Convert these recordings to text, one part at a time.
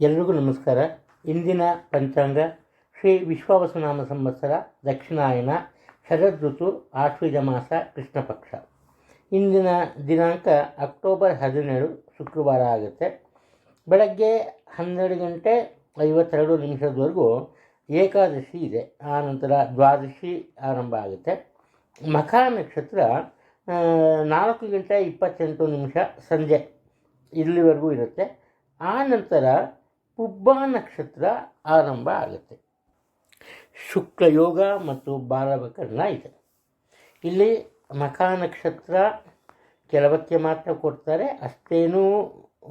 ಎಲ್ರಿಗೂ ನಮಸ್ಕಾರ. ಇಂದಿನ ಪಂಚಾಂಗ ಶ್ರೀ ವಿಶ್ವಾವಸನಾಮ ಸಂವತ್ಸರ ದಕ್ಷಿಣಾಯನ ಶರದ್ ಋತು ಆಶ್ವಿಜ ಮಾಸ ಕೃಷ್ಣ ಪಕ್ಷ. ಇಂದಿನ ದಿನಾಂಕ ಅಕ್ಟೋಬರ್ ಹದಿನೇಳು ಶುಕ್ರವಾರ ಆಗುತ್ತೆ. ಬೆಳಗ್ಗೆ ಹನ್ನೆರಡು ಗಂಟೆ ಐವತ್ತೆರಡು ನಿಮಿಷದವರೆಗೂ ಏಕಾದಶಿ ಇದೆ. ಆನಂತರ ನಂತರ ದ್ವಾದಶಿ ಆರಂಭ ಆಗುತ್ತೆ. ಮಖ ನಕ್ಷತ್ರ ನಾಲ್ಕು ಗಂಟೆ ಇಪ್ಪತ್ತೆಂಟು ನಿಮಿಷ ಸಂಜೆ ಇಲ್ಲಿವರೆಗೂ ಇರುತ್ತೆ. ಆ ನಂತರ ಪುಬ್ಬ ನಕ್ಷತ್ರ ಆರಂಭ ಆಗುತ್ತೆ. ಶುಕ್ಲ ಯೋಗ ಮತ್ತು ಬಾಲಭಕರ್ಣ ಇದೆ ಇಲ್ಲಿ ಮಖ ನಕ್ಷತ್ರ ಕೆಲವಕ್ಕೆ ಮಾತ್ರ ಕೊಡ್ತಾರೆ, ಅಷ್ಟೇನೂ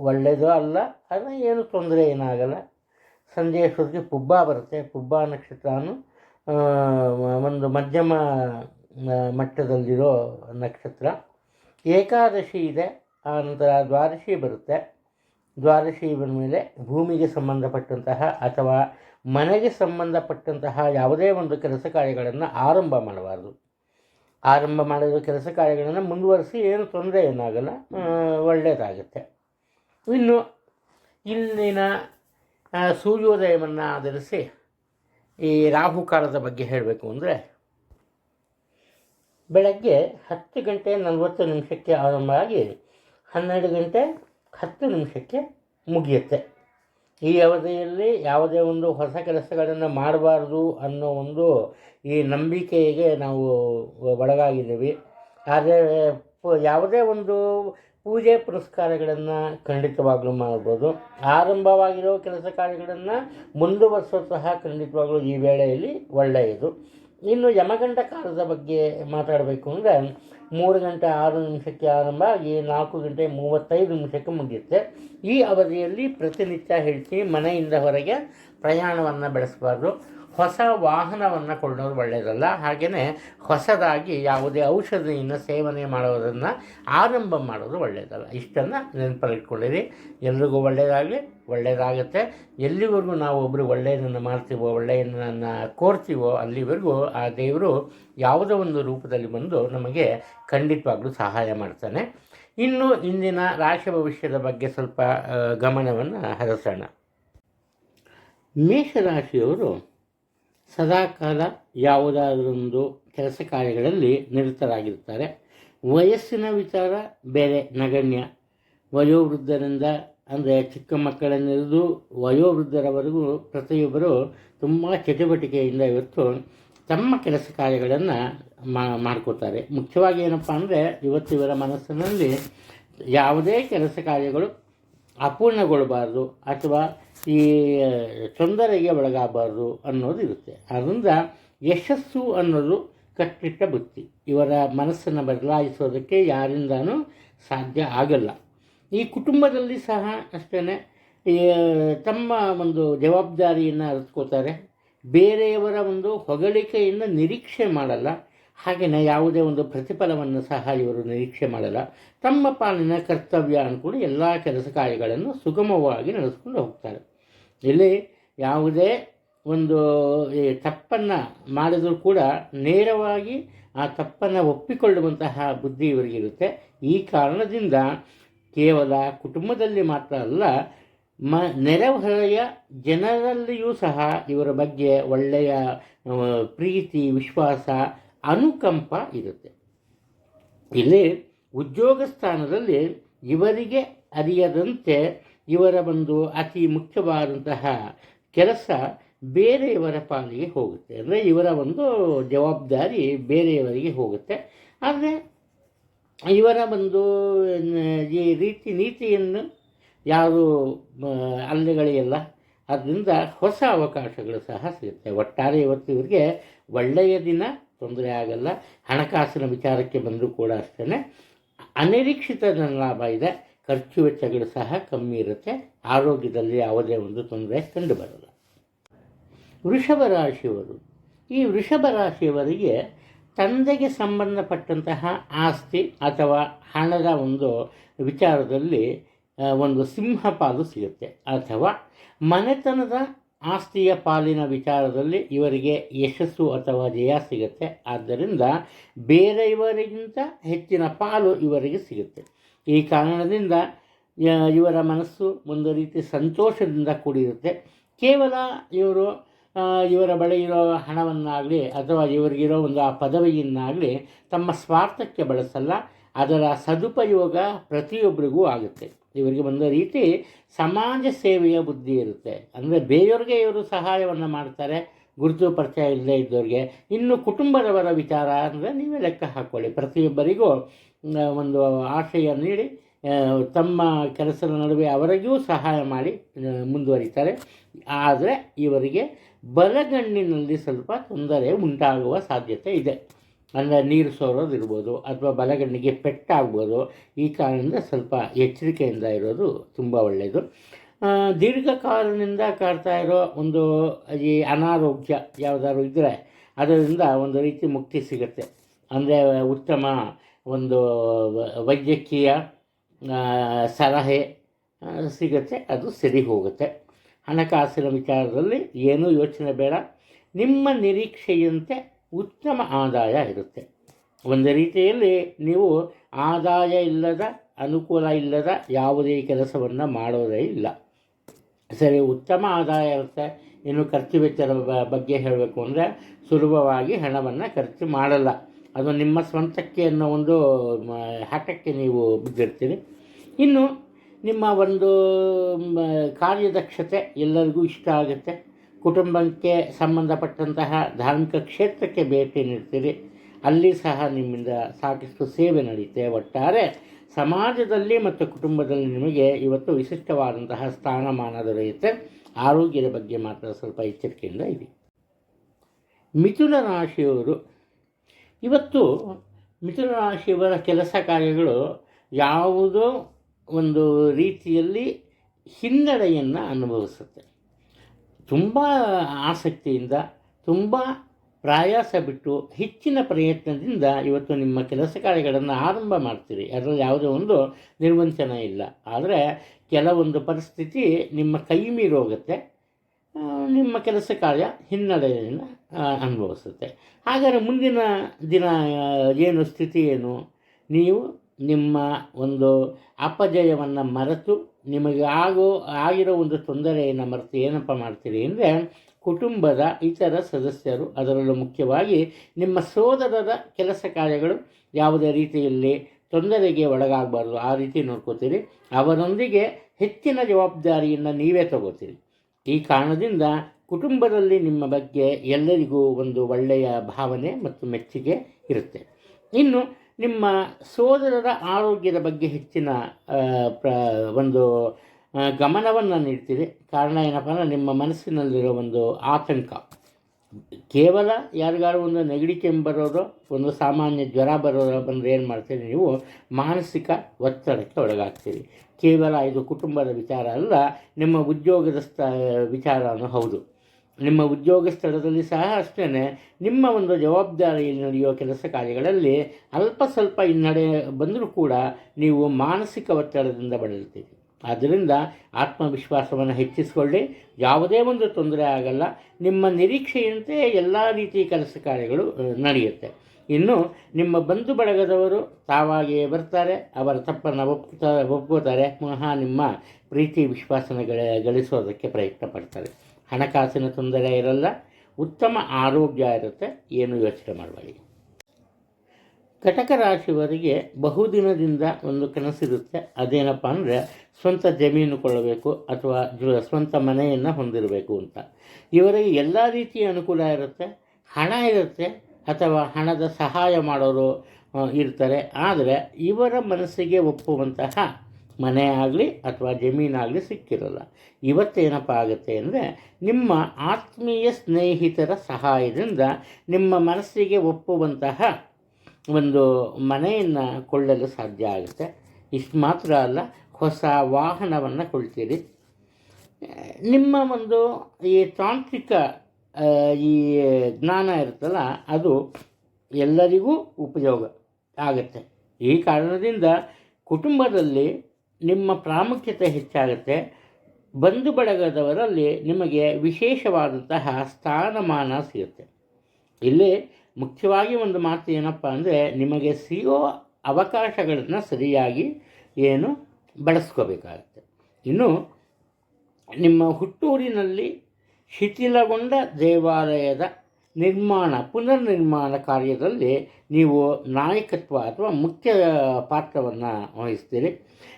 ಒಳ್ಳೆಯದು ಅಲ್ಲ, ಆದರೆ ಏನು ತೊಂದರೆ ಏನಾಗಲ್ಲ. ಸಂಜೆ ಅಷ್ಟೊತ್ತಿಗೆ ಪುಬ್ಬ ಬರುತ್ತೆ. ಪುಬ್ಬ ನಕ್ಷತ್ರನು ಒಂದು ಮಧ್ಯಮ ಮಟ್ಟದಲ್ಲಿರೋ ನಕ್ಷತ್ರ. ಏಕಾದಶಿ ಇದೆ ಆನಂತರ ನಂತರ ದ್ವಾದಶಿ ಬರುತ್ತೆ. ದ್ವಾದಶಿ ಬಂದಮೇಲೆ ಭೂಮಿಗೆ ಸಂಬಂಧಪಟ್ಟಂತಹ ಅಥವಾ ಮನೆಗೆ ಸಂಬಂಧಪಟ್ಟಂತಹ ಯಾವುದೇ ಒಂದು ಕೆಲಸ ಕಾರ್ಯಗಳನ್ನು ಆರಂಭ ಮಾಡಬಾರ್ದು. ಆರಂಭ ಮಾಡಿದ ಕೆಲಸ ಕಾರ್ಯಗಳನ್ನು ಮುಂದುವರಿಸಿ ಏನು ತೊಂದರೆ ಏನಾಗಲ್ಲ ಒಳ್ಳೆಯದಾಗುತ್ತೆ ಇನ್ನು ಇಲ್ಲಿನ ಸೂರ್ಯೋದಯವನ್ನು ಆಧರಿಸಿ ಈ ರಾಹುಕಾಲದ ಬಗ್ಗೆ ಹೇಳಬೇಕು ಅಂದರೆ ಬೆಳಗ್ಗೆ ಹತ್ತು ಗಂಟೆ ನಲವತ್ತು ನಿಮಿಷಕ್ಕೆ ಆರಂಭ ಆಗಿ ಹನ್ನೆರಡು ಗಂಟೆ ಹತ್ತು ನಿಮಿಷಕ್ಕೆ ಮುಗಿಯುತ್ತೆ. ಈ ಅವಧಿಯಲ್ಲಿ ಯಾವುದೇ ಒಂದು ಹೊಸ ಕೆಲಸಗಳನ್ನು ಮಾಡಬಾರ್ದು ಅನ್ನೋ ಒಂದು ಈ ನಂಬಿಕೆಗೆ ನಾವು ಒಳಗಾಗಿದ್ದೀವಿ. ಆದರೆ ಯಾವುದೇ ಒಂದು ಪೂಜೆ ಪುರಸ್ಕಾರಗಳನ್ನು ಖಂಡಿತವಾಗಲೂ ಮಾಡ್ಬೋದು. ಆರಂಭವಾಗಿರೋ ಕೆಲಸ ಕಾರ್ಯಗಳನ್ನು ಮುಂದುವರಿಸೋ ಸಹ ಖಂಡಿತವಾಗ್ಲೂ ಈ ವೇಳೆಯಲ್ಲಿ ಒಳ್ಳೆಯದು. ಇನ್ನು ಯಮಗಂಡ ಕಾಲದ ಬಗ್ಗೆ ಮಾತಾಡಬೇಕು ಅಂದರೆ ಮೂರು ಗಂಟೆ ಆರು ನಿಮಿಷಕ್ಕೆ ಆರಂಭ ಆಗಿ ನಾಲ್ಕು ಗಂಟೆ ಮೂವತ್ತೈದು ನಿಮಿಷಕ್ಕೆ ಮುಗಿಯುತ್ತೆ. ಈ ಅವಧಿಯಲ್ಲಿ ಪ್ರತಿನಿತ್ಯ ಹೇಳ್ತೀನಿ ಮನೆಯಿಂದ ಹೊರಗೆ ಪ್ರಯಾಣವನ್ನು ಬೆಳೆಸಬಾರ್ದು. ಹೊಸ ವಾಹನವನ್ನು ಕೊಳ್ಳೋದು ಒಳ್ಳೆಯದಲ್ಲ ಹಾಗೆಯೇ ಹೊಸದಾಗಿ ಯಾವುದೇ ಔಷಧಿಯನ್ನು ಸೇವನೆ ಮಾಡೋದನ್ನು ಆರಂಭ ಮಾಡೋದು ಒಳ್ಳೆಯದಲ್ಲ ಇಷ್ಟನ್ನು ನೆನಪಲ್ಲಿಟ್ಕೊಳ್ಳಿರಿ ಎಲ್ರಿಗೂ ಒಳ್ಳೆಯದಾಗಲಿ ಒಳ್ಳೆಯದಾಗುತ್ತೆ ಎಲ್ಲಿವರೆಗೂ ನಾವು ಒಬ್ಬರು ಒಳ್ಳೆಯದನ್ನು ಮಾಡ್ತೀವೋ, ಒಳ್ಳೆಯದನ್ನು ಕೋರ್ತೀವೋ, ಅಲ್ಲಿವರೆಗೂ ಆ ದೇವರು ಯಾವುದೋ ಒಂದು ರೂಪದಲ್ಲಿ ಬಂದು ನಮಗೆ ಖಂಡಿತವಾಗ್ಲೂ ಸಹಾಯ ಮಾಡ್ತಾನೆ. ಇನ್ನು ಇಂದಿನ ರಾಶಿ ಭವಿಷ್ಯದ ಬಗ್ಗೆ ಸ್ವಲ್ಪ ಗಮನವನ್ನು ಹರಿಸೋಣ. ಮೇಷರಾಶಿಯವರು ಸದಾಕಾಲ ಯಾವುದಾದರೊಂದು ಕೆಲಸ ಕಾರ್ಯಗಳಲ್ಲಿ ನಿರತರಾಗಿರ್ತಾರೆ ವಯಸ್ಸಿನ ವಿಚಾರ, ಬೇರೆ ನಗಣ್ಯ. ವಯೋವೃದ್ಧರಿಂದ, ಅಂದರೆ ಚಿಕ್ಕ ಮಕ್ಕಳನ್ನಿರಿದು ವಯೋವೃದ್ಧರವರೆಗೂ ಪ್ರತಿಯೊಬ್ಬರು ತುಂಬ ಚಟುವಟಿಕೆಯಿಂದ ಇವತ್ತು ತಮ್ಮ ಕೆಲಸ ಕಾರ್ಯಗಳನ್ನು ಮಾಡ್ಕೋತಾರೆ ಮುಖ್ಯವಾಗಿ ಏನಪ್ಪ ಅಂದರೆ ಇವತ್ತಿವರ ಮನಸ್ಸಿನಲ್ಲಿ ಯಾವುದೇ ಕೆಲಸ ಕಾರ್ಯಗಳು ಅಪೂರ್ಣಗೊಳ್ಳಬಾರ್ದು ಅಥವಾ ಈ ತೊಂದರೆಗೆ ಒಳಗಾಗಬಾರ್ದು ಅನ್ನೋದು ಇರುತ್ತೆ. ಅದರಿಂದ ಯಶಸ್ಸು ಅನ್ನೋದು ಕಟ್ಟಿಟ್ಟ ಬುತ್ತಿ. ಇವರ ಮನಸ್ಸನ್ನು ಬದಲಾಯಿಸೋದಕ್ಕೆ ಯಾರಿಂದನೂ ಸಾಧ್ಯ ಆಗಲ್ಲ. ಈ ಕುಟುಂಬದಲ್ಲಿ ಸಹ ಅಷ್ಟೇ ತಮ್ಮ ಒಂದು ಜವಾಬ್ದಾರಿಯನ್ನು ಅರಿತ್ಕೋತಾರೆ. ಬೇರೆಯವರ ಒಂದು ಹೊಗಳಿಕೆಯನ್ನು ನಿರೀಕ್ಷೆ ಮಾಡಲ್ಲ. ಹಾಗೆಯೇ ಯಾವುದೇ ಒಂದು ಪ್ರತಿಫಲವನ್ನು ಸಹ ಇವರು ನಿರೀಕ್ಷೆ ಮಾಡಲ್ಲ. ತಮ್ಮ ಪಾಲಿನ ಕರ್ತವ್ಯ ಅಂದ್ಕೊಂಡು ಎಲ್ಲ ಕೆಲಸ ಕಾರ್ಯಗಳನ್ನು ಸುಗಮವಾಗಿ ನಡೆಸ್ಕೊಂಡು ಹೋಗ್ತಾರೆ. ಇಲ್ಲಿ ಯಾವುದೇ ಒಂದು, ಈ ತಪ್ಪನ್ನು ಮಾಡಿದರೂ ಕೂಡ ನೇರವಾಗಿ ಆ ತಪ್ಪನ್ನು ಒಪ್ಪಿಕೊಳ್ಳುವಂತಹ ಬುದ್ಧಿ ಇವರಿಗಿರುತ್ತೆ. ಈ ಕಾರಣದಿಂದ ಕೇವಲ ಕುಟುಂಬದಲ್ಲಿ ಮಾತ್ರ ಅಲ್ಲ, ಮ, ನೆರೆಹೊರೆಯ ಜನರಲ್ಲಿಯೂ ಸಹ ಇವರ ಬಗ್ಗೆ ಒಳ್ಳೆಯ ಪ್ರೀತಿ, ವಿಶ್ವಾಸ, ಅನುಕಂಪ ಇರುತ್ತೆ. ಇಲ್ಲಿ ಉದ್ಯೋಗ ಸ್ಥಾನದಲ್ಲಿ ಇವರಿಗೆ ಅರಿಯದಂತೆ ಇವರ ಒಂದು ಅತಿ ಮುಖ್ಯವಾದಂತಹ ಕೆಲಸ ಬೇರೆಯವರ ಪಾಲಿಗೆ ಹೋಗುತ್ತೆ. ಅಂದರೆ ಇವರ ಒಂದು ಜವಾಬ್ದಾರಿ ಬೇರೆಯವರಿಗೆ ಹೋಗುತ್ತೆ. ಆದರೆ ಇವರ ಒಂದು, ಈ ರೀತಿ ನೀತಿಯನ್ನು ಯಾರು ಅಲ್ಲಿಗಳಿಲ್ಲ ಅದರಿಂದ ಹೊಸ ಅವಕಾಶಗಳು ಸಹ ಸಿಗುತ್ತೆ. ಒಟ್ಟಾರೆ ಇವತ್ತು ಇವರಿಗೆ ಒಳ್ಳೆಯ ದಿನ, ತೊಂದರೆ ಆಗಲ್ಲ. ಹಣಕಾಸಿನ ವಿಚಾರಕ್ಕೆ ಬಂದರೂ ಕೂಡ ಅಷ್ಟೇ ಅನಿರೀಕ್ಷಿತ ಲಾಭ ಇದೆ. ಖರ್ಚು ವೆಚ್ಚಗಳು ಸಹ ಕಮ್ಮಿ ಇರುತ್ತೆ. ಆರೋಗ್ಯದಲ್ಲಿ ಯಾವುದೇ ಒಂದು ತೊಂದರೆ ಕಂಡು ಬರಲ್ಲ ವೃಷಭ ರಾಶಿಯವರು. ಈ ವೃಷಭ ರಾಶಿಯವರಿಗೆ ತಂದೆಗೆ ಸಂಬಂಧಪಟ್ಟಂತಹ ಆಸ್ತಿ ಅಥವಾ ಹಣದ ಒಂದು ವಿಚಾರದಲ್ಲಿ ಒಂದು ಒಂದು ಸಿಂಹಪಾಲು ಸಿಗುತ್ತೆ. ಅಥವಾ ಮನೆತನದ ಆಸ್ತಿಯ ಪಾಲಿನ ವಿಚಾರದಲ್ಲಿ ಇವರಿಗೆ ಯಶಸ್ಸು ಅಥವಾ ಜಯ ಸಿಗುತ್ತೆ. ಆದ್ದರಿಂದ ಬೇರೆಯವರಿಗಿಂತ ಹೆಚ್ಚಿನ ಪಾಲು ಇವರಿಗೆ ಸಿಗುತ್ತೆ. ಈ ಕಾರಣದಿಂದ ಇವರ ಮನಸ್ಸು ಒಂದು ರೀತಿ ಸಂತೋಷದಿಂದ ಕೂಡಿರುತ್ತೆ. ಕೇವಲ ಇವರು ಇವರ ಬಳಿ ಇರೋ ಹಣವನ್ನಾಗಲಿ ಅಥವಾ ಇವರಿಗಿರೋ ಒಂದು ಆ ಪದವಿಯನ್ನಾಗಲಿ ತಮ್ಮ ಸ್ವಾರ್ಥಕ್ಕೆ ಬಳಸಲ್ಲ. ಅದರ ಸದುಪಯೋಗ ಪ್ರತಿಯೊಬ್ಬರಿಗೂ ಆಗುತ್ತೆ. ಇವರಿಗೆ ಒಂದು ರೀತಿ ಸಮಾಜ ಸೇವೆಯ ಬುದ್ಧಿ ಇರುತ್ತೆ. ಅಂದರೆ ಬೇರೆಯವ್ರಿಗೆ ಇವರು ಸಹಾಯವನ್ನು ಮಾಡ್ತಾರೆ. ಗುರುತು ಪರಿಚಯ ಇಲ್ಲದೇ ಇದ್ದವ್ರಿಗೆ. ಇನ್ನು ಕುಟುಂಬದವರ ವಿಚಾರ ಅಂದರೆ ನೀವೇ ಲೆಕ್ಕ ಹಾಕ್ಕೊಳ್ಳಿ ಪ್ರತಿಯೊಬ್ಬರಿಗೂ ಒಂದು ಆಶಯ ನೀಡಿ ತಮ್ಮ ಕೆಲಸದ ನಡುವೆ ಅವರಿಗೂ ಸಹಾಯ ಮಾಡಿ ಮುಂದುವರಿತಾರೆ. ಆದರೆ ಇವರಿಗೆ ಬಲಗಣ್ಣಿನಲ್ಲಿ ಸ್ವಲ್ಪ ತೊಂದರೆ ಉಂಟಾಗುವ ಸಾಧ್ಯತೆ ಇದೆ. ಅಂದರೆ ನೀರು ಸೋರೋದಿರ್ಬೋದು ಅಥವಾ ಬಲಗಣ್ಣಿಗೆ ಪೆಟ್ಟಾಗ್ಬೋದು ಈ ಕಾರಣದಿಂದ ಸ್ವಲ್ಪ ಎಚ್ಚರಿಕೆಯಿಂದ ಇರೋದು ತುಂಬ ಒಳ್ಳೆಯದು ದೀರ್ಘಕಾಲದಿಂದ ಕಾಡ್ತಾ ಇರೋ ಒಂದು, ಈ ಅನಾರೋಗ್ಯ ಯಾವುದಾದ್ರು ಇದ್ದರೆ ಅದರಿಂದ ಒಂದು ರೀತಿ ಮುಕ್ತಿ ಸಿಗುತ್ತೆ. ಅಂದರೆ ಉತ್ತಮ ಒಂದು ವೈದ್ಯಕೀಯ ಸಲಹೆ ಸಿಗುತ್ತೆ, ಅದು ಸರಿ ಹೋಗುತ್ತೆ. ಹಣಕಾಸಿನ ವಿಚಾರದಲ್ಲಿ ಏನೂ ಯೋಚನೆ ಬೇಡ. ನಿಮ್ಮ ನಿರೀಕ್ಷೆಯಂತೆ ಉತ್ತಮ ಆದಾಯ ಇರುತ್ತೆ. ಒಂದು ರೀತಿಯಲ್ಲಿ ನೀವು ಆದಾಯ ಇಲ್ಲದ, ಅನುಕೂಲ ಇಲ್ಲದ ಯಾವುದೇ ಕೆಲಸವನ್ನು ಮಾಡೋದೇ ಇಲ್ಲ. ಸರಿ, ಉತ್ತಮ ಆದಾಯ ಇರುತ್ತೆ. ಇನ್ನು ಖರ್ಚು ವೆಚ್ಚದ ಬಗ್ಗೆ ಹೇಳಬೇಕು ಅಂದರೆ ಸುಲಭವಾಗಿ ಹಣವನ್ನು ಖರ್ಚು ಮಾಡಲ್ಲ. ಅದು ನಿಮ್ಮ ಸ್ವಂತಕ್ಕೆ ಅನ್ನೋ ಒಂದು ಹಠಕ್ಕೆ ನೀವು ಬಿದ್ದಿರ್ತೀರಿ. ಇನ್ನು ನಿಮ್ಮ ಒಂದು ಕಾರ್ಯದಕ್ಷತೆ ಎಲ್ಲರಿಗೂ ಇಷ್ಟ ಆಗುತ್ತೆ. ಕುಟುಂಬಕ್ಕೆ ಸಂಬಂಧಪಟ್ಟಂತಹ ಧಾರ್ಮಿಕ ಕ್ಷೇತ್ರಕ್ಕೆ ಭೇಟಿ ನೀಡ್ತೀರಿ. ಅಲ್ಲಿ ಸಹ ನಿಮ್ಮಿಂದ ಸಾಕಷ್ಟು ಸೇವೆ ನಡೆಯುತ್ತೆ. ಒಟ್ಟಾರೆ ಸಮಾಜದಲ್ಲಿ ಮತ್ತು ಕುಟುಂಬದಲ್ಲಿ ನಿಮಗೆ ಇವತ್ತು ವಿಶಿಷ್ಟವಾದಂತಹ ಸ್ಥಾನಮಾನ ದೊರೆಯುತ್ತೆ. ಆರೋಗ್ಯದ ಬಗ್ಗೆ ಮಾತ್ರ ಸ್ವಲ್ಪ ಎಚ್ಚರಿಕೆಯಿಂದ ಇದೆ ಮಿಥುನ ರಾಶಿಯವರು ಇವತ್ತು ಮಿಥುನ ರಾಶಿಯವರ ಕೆಲಸ ಕಾರ್ಯಗಳು ಯಾವುದೋ ಒಂದು ರೀತಿಯಲ್ಲಿ ಹಿನ್ನಡೆಯನ್ನು ಅನುಭವಿಸುತ್ತೆ. ತುಂಬ ಆಸಕ್ತಿಯಿಂದ, ತುಂಬ ಪ್ರಯಾಸ ಬಿಟ್ಟು ಹೆಚ್ಚಿನ ಪ್ರಯತ್ನದಿಂದ ಇವತ್ತು ನಿಮ್ಮ ಕೆಲಸ ಕಾರ್ಯಗಳನ್ನು ಆರಂಭ ಮಾಡ್ತೀರಿ. ಅದರಲ್ಲಿ ಯಾವುದೇ ಒಂದು ನಿರ್ವಂಚನ ಇಲ್ಲ. ಆದರೆ ಕೆಲವೊಂದು ಪರಿಸ್ಥಿತಿ ನಿಮ್ಮ ಕೈ ಮೀರಿ ಹೋಗುತ್ತೆ. ನಿಮ್ಮ ಕೆಲಸ ಕಾರ್ಯ ಹಿನ್ನಡೆಯನ್ನು ಅನುಭವಿಸುತ್ತೆ. ಹಾಗಾದರೆ ಮುಂದಿನ ದಿನ, ಏನು ಸ್ಥಿತಿ ಏನು? ನೀವು ನಿಮ್ಮ ಒಂದು ಅಪಜಯವನ್ನು ಮರೆತು ನಿಮಗೆ ಆಗೋ, ಆಗಿರೋ ಒಂದು ತೊಂದರೆಯನ್ನು ಮರೆತು ಏನಪ್ಪ ಮಾಡ್ತೀರಿ ಅಂದರೆ, ಕುಟುಂಬದ ಇತರ ಸದಸ್ಯರು, ಅದರಲ್ಲೂ ಮುಖ್ಯವಾಗಿ ನಿಮ್ಮ ಸೋದರರ ಕೆಲಸ ಕಾರ್ಯಗಳು ಯಾವುದೇ ರೀತಿಯಲ್ಲಿ ತೊಂದರೆಗೆ ಒಳಗಾಗಬಾರ್ದು. ಆ ರೀತಿ ನೋಡ್ಕೋತೀರಿ. ಅವರೊಂದಿಗೆ ಹೆಚ್ಚಿನ ಜವಾಬ್ದಾರಿಯನ್ನು ನೀವೇ ತಗೋತೀರಿ. ಈ ಕಾರಣದಿಂದ ಕುಟುಂಬದಲ್ಲಿ ನಿಮ್ಮ ಬಗ್ಗೆ ಎಲ್ಲರಿಗೂ ಒಂದು ಒಳ್ಳೆಯ ಭಾವನೆ ಮತ್ತು ಮೆಚ್ಚುಗೆ ಇರುತ್ತೆ. ಇನ್ನು ನಿಮ್ಮ ಸೋದರರ ಆರೋಗ್ಯದ ಬಗ್ಗೆ ಹೆಚ್ಚಿನ ಪ್ರ, ಒಂದು ಗಮನವನ್ನು ನೀಡ್ತೀರಿ. ಕಾರಣ ಏನಪ್ಪ ಅಂದರೆ ನಿಮ್ಮ ಮನಸ್ಸಿನಲ್ಲಿರೋ ಒಂದು ಆತಂಕ. ಕೇವಲ ಯಾರಿಗಾರು ಒಂದು ನೆಗಡಿ ಕೆಮ್ಮು ಬರೋದು, ಒಂದು ಸಾಮಾನ್ಯ ಜ್ವರ ಬರೋದು ಬಂದರೆ ಏನು ಮಾಡ್ತೀರಿ ನೀವು ಮಾನಸಿಕ ಒತ್ತಡಕ್ಕೆ ಒಳಗಾಗ್ತೀರಿ. ಕೇವಲ ಇದು ಕುಟುಂಬದ ವಿಚಾರ ಅಲ್ಲ, ನಿಮ್ಮ ಉದ್ಯೋಗದ ಸ್ಥ, ವಿಚಾರನೂ ಹೌದು. ನಿಮ್ಮ ಉದ್ಯೋಗ ಸ್ಥಳದಲ್ಲಿ ಸಹ ಅಷ್ಟೇ ನಿಮ್ಮ ಒಂದು ಜವಾಬ್ದಾರಿಯಲ್ಲಿ ನಡೆಯುವ ಕೆಲಸ ಕಾರ್ಯಗಳಲ್ಲಿ ಅಲ್ಪ ಸ್ವಲ್ಪ ಹಿನ್ನಡೆ ಬಂದರೂ ಕೂಡ ನೀವು ಮಾನಸಿಕ ಒತ್ತಡದಿಂದ ಬಳಲ್ತೀರಿ ಆದ್ದರಿಂದ ಆತ್ಮವಿಶ್ವಾಸವನ್ನು ಹೆಚ್ಚಿಸಿಕೊಳ್ಳಿ. ಯಾವುದೇ ಒಂದು ತೊಂದರೆ ಆಗಲ್ಲ. ನಿಮ್ಮ ನಿರೀಕ್ಷೆಯಂತೆ ಎಲ್ಲ ರೀತಿ ಕೆಲಸ ಕಾರ್ಯಗಳು ನಡೆಯುತ್ತೆ. ಇನ್ನು ನಿಮ್ಮ ಬಂಧು ಬಳಗದವರು ತಾವಾಗಿಯೇ ಬರ್ತಾರೆ. ಅವರ ತಪ್ಪನ್ನು ಒಪ್ಪುತ್ತಾರೆ ಒಪ್ಕೋತಾರೆ. ಪುನಃ ನಿಮ್ಮ ಪ್ರೀತಿ ವಿಶ್ವಾಸನ ಗಳ, ಗಳಿಸೋದಕ್ಕೆ ಪ್ರಯತ್ನ ಪಡ್ತಾರೆ. ಹಣಕಾಸಿನ ತೊಂದರೆ ಇರಲ್ಲ, ಉತ್ತಮ ಆರೋಗ್ಯ ಇರುತ್ತೆ ಏನು ಯೋಚನೆ ಮಾಡಬೇಡಿ. ಕಟಕ ರಾಶಿಯವರಿಗೆ ಬಹುದಿನದಿಂದ ಒಂದು ಕನಸಿರುತ್ತೆ. ಅದೇನಪ್ಪ ಅಂದರೆ ಸ್ವಂತ ಜಮೀನು ಕೊಳ್ಳಬೇಕು ಅಥವಾ ಸ್ವಂತ ಮನೆಯನ್ನು ಹೊಂದಿರಬೇಕು ಅಂತ. ಇವರಿಗೆ ಎಲ್ಲ ರೀತಿಯ ಅನುಕೂಲ ಇರುತ್ತೆ. ಹಣ ಇರುತ್ತೆ ಅಥವಾ ಹಣದ ಸಹಾಯ ಮಾಡೋರು ಇರ್ತಾರೆ. ಆದರೆ ಇವರ ಮನಸ್ಸಿಗೆ ಒಪ್ಪುವಂತಹ ಮನೆ ಆಗಲಿ ಅಥವಾ ಜಮೀನಾಗಲಿ ಸಿಕ್ಕಿರಲ್ಲ. ಇವತ್ತೇನಪ್ಪ ಆಗುತ್ತೆ ಅಂದರೆ ನಿಮ್ಮ ಆತ್ಮೀಯ ಸ್ನೇಹಿತರ ಸಹಾಯದಿಂದ ನಿಮ್ಮ ಮನಸ್ಸಿಗೆ ಒಪ್ಪುವಂತಹ ಒಂದು ಮನೆಯನ್ನು ಕೊಳ್ಳಲು ಸಾಧ್ಯ ಆಗುತ್ತೆ. ಇಷ್ಟು ಮಾತ್ರ ಅಲ್ಲ, ಹೊಸ ವಾಹನವನ್ನು ಕೊಳ್ತೀರಿ ನಿಮ್ಮ ಒಂದು ಈ ತಾಂತ್ರಿಕ ಈ ಜ್ಞಾನ ಇರುತ್ತಲ್ಲ, ಅದು ಎಲ್ಲರಿಗೂ ಉಪಯೋಗ ಆಗುತ್ತೆ. ಈ ಕಾರಣದಿಂದ ಕುಟುಂಬದಲ್ಲಿ ನಿಮ್ಮ ಪ್ರಾಮುಖ್ಯತೆ ಹೆಚ್ಚಾಗುತ್ತೆ. ಬಂಧು ಬಳಗದವರಲ್ಲಿ ನಿಮಗೆ ವಿಶೇಷವಾದಂತಹ ಸ್ಥಾನಮಾನ ಸಿಗುತ್ತೆ. ಇಲ್ಲಿ ಮುಖ್ಯವಾಗಿ ಒಂದು ಮಾತು ಏನಪ್ಪ ಅಂದರೆ, ನಿಮಗೆ ಸಿಗೋ ಅವಕಾಶಗಳನ್ನು ಸರಿಯಾಗಿ ಏನು ಬಳಸ್ಕೋಬೇಕಾಗತ್ತೆ. ಇನ್ನು ನಿಮ್ಮ ಹುಟ್ಟೂರಿನಲ್ಲಿ ಶಿಥಿಲಗೊಂಡ ದೇವಾಲಯದ ನಿರ್ಮಾಣ, ಪುನರ್ನಿರ್ಮಾಣ ಕಾರ್ಯದಲ್ಲಿ ನೀವು ನಾಯಕತ್ವ ಅಥವಾ ಮುಖ್ಯ ಪಾತ್ರವನ್ನು ವಹಿಸ್ತೀರಿ.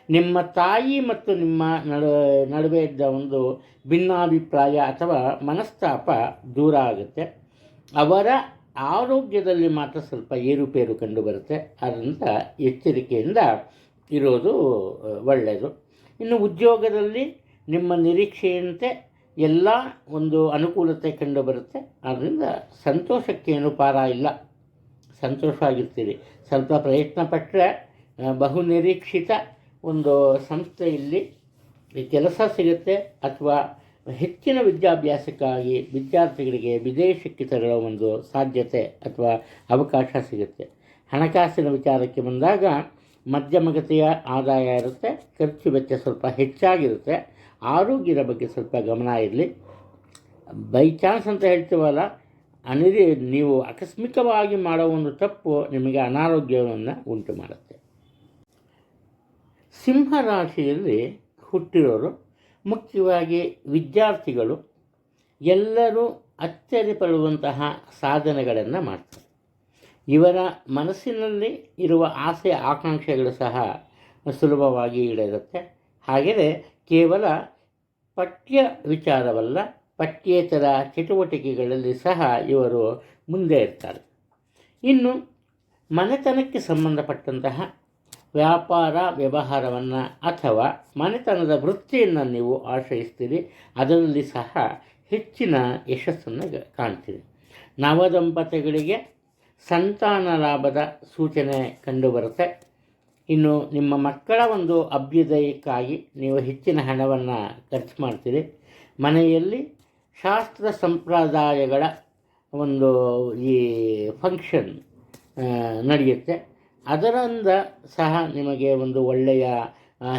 ನಿಮ್ಮ ತಾಯಿ ಮತ್ತು ನಿಮ್ಮ ನಡು, ನಡುವೆ ಇದ್ದ ಒಂದು ಭಿನ್ನಾಭಿಪ್ರಾಯ ಅಥವಾ ಮನಸ್ತಾಪ ದೂರ ಆಗುತ್ತೆ. ಅವರ ಆರೋಗ್ಯದಲ್ಲಿ ಮಾತ್ರ ಸ್ವಲ್ಪ ಏರುಪೇರು ಕಂಡುಬರುತ್ತೆ. ಅದರಿಂದ ಎಚ್ಚರಿಕೆಯಿಂದ ಇರೋದು ಒಳ್ಳೆಯದು ಇನ್ನು ಉದ್ಯೋಗದಲ್ಲಿ ನಿಮ್ಮ ನಿರೀಕ್ಷೆಯಂತೆ ಎಲ್ಲ ಒಂದು ಅನುಕೂಲತೆ ಕಂಡುಬರುತ್ತೆ. ಆದ್ದರಿಂದ ಸಂತೋಷಕ್ಕೇನು ಪಾರ ಇಲ್ಲ. ಸಂತೋಷವಾಗಿರ್ತೀರಿ. ಸ್ವಲ್ಪ ಪ್ರಯತ್ನ ಪಟ್ಟರೆ ಬಹು ನಿರೀಕ್ಷಿತ ಒಂದು ಸಂಸ್ಥೆಯಲ್ಲಿ ಕೆಲಸ ಸಿಗುತ್ತೆ ಅಥವಾ ಹೆಚ್ಚಿನ ವಿದ್ಯಾಭ್ಯಾಸಕ್ಕಾಗಿ ವಿದ್ಯಾರ್ಥಿಗಳಿಗೆ ವಿದೇಶಕ್ಕೆ ತೆರಳುವ ಒಂದು ಸಾಧ್ಯತೆ ಅಥವಾ ಅವಕಾಶ ಸಿಗುತ್ತೆ. ಹಣಕಾಸಿನ ವಿಚಾರಕ್ಕೆ ಬಂದಾಗ ಮಧ್ಯಮಗತಿಯ ಆದಾಯ ಇರುತ್ತೆ, ಖರ್ಚು ವೆಚ್ಚ ಸ್ವಲ್ಪ ಹೆಚ್ಚಾಗಿರುತ್ತೆ, ಆರೋಗ್ಯದ ಬಗ್ಗೆ ಸ್ವಲ್ಪ ಗಮನ ಇರಲಿ. ಬೈ ಚಾನ್ಸ್ ಅಂತ ಹೇಳ್ತೀವಲ್ಲ, ಅನಿರಿ ನೀವು ಆಕಸ್ಮಿಕವಾಗಿ ಮಾಡೋ ಒಂದು ತಪ್ಪು ನಿಮಗೆ ಅನಾರೋಗ್ಯವನ್ನು ಉಂಟು ಮಾಡುತ್ತೆ. ಸಿಂಹ ರಾಶಿಯಲ್ಲಿ ಹುಟ್ಟಿರೋರು ಮುಖ್ಯವಾಗಿ ವಿದ್ಯಾರ್ಥಿಗಳು, ಎಲ್ಲರೂ ಅಚ್ಚರಿ ಪಡುವಂತಹ ಸಾಧನೆಗಳನ್ನು ಮಾಡ್ತಾರೆ. ಇವರ ಮನಸ್ಸಿನಲ್ಲಿ ಇರುವ ಆಸೆ, ಆಕಾಂಕ್ಷೆಗಳು ಸಹ ಸುಲಭವಾಗಿ ಈಡೇರುತ್ತೆ. ಹಾಗೆಯೇ ಕೇವಲ ಪಠ್ಯ ವಿಚಾರವಲ್ಲ, ಪಠ್ಯೇತರ ಚಟುವಟಿಕೆಗಳಲ್ಲಿ ಸಹ ಇವರು ಮುಂದೆ ಇರ್ತಾರೆ. ಇನ್ನು ಮನೆತನಕ್ಕೆ ಸಂಬಂಧಪಟ್ಟಂತಹ ವ್ಯಾಪಾರ ವ್ಯವಹಾರವನ್ನು ಅಥವಾ ಮನೆತನದ ವೃತ್ತಿಯನ್ನು ನೀವು ಆಶ್ರಯಿಸ್ತೀರಿ, ಅದರಲ್ಲಿ ಸಹ ಹೆಚ್ಚಿನ ಯಶಸ್ಸನ್ನು ಕಾಣ್ತೀರಿ. ನವದಂಪತಿಗಳಿಗೆ ಸಂತಾನ ಲಾಭದ ಸೂಚನೆ ಕಂಡುಬರುತ್ತೆ. ಇನ್ನು ನಿಮ್ಮ ಮಕ್ಕಳ ಒಂದು ಅಭ್ಯುದಯಕ್ಕಾಗಿ ನೀವು ಹೆಚ್ಚಿನ ಹಣವನ್ನು ಖರ್ಚು ಮಾಡ್ತೀರಿ. ಮನೆಯಲ್ಲಿ ಶಾಸ್ತ್ರ ಸಂಪ್ರದಾಯಗಳ ಒಂದು ಈ ಫಂಕ್ಷನ್ ನಡೆಯುತ್ತೆ. ಅದರಿಂದ ಸಹ ನಿಮಗೆ ಒಂದು ಒಳ್ಳೆಯ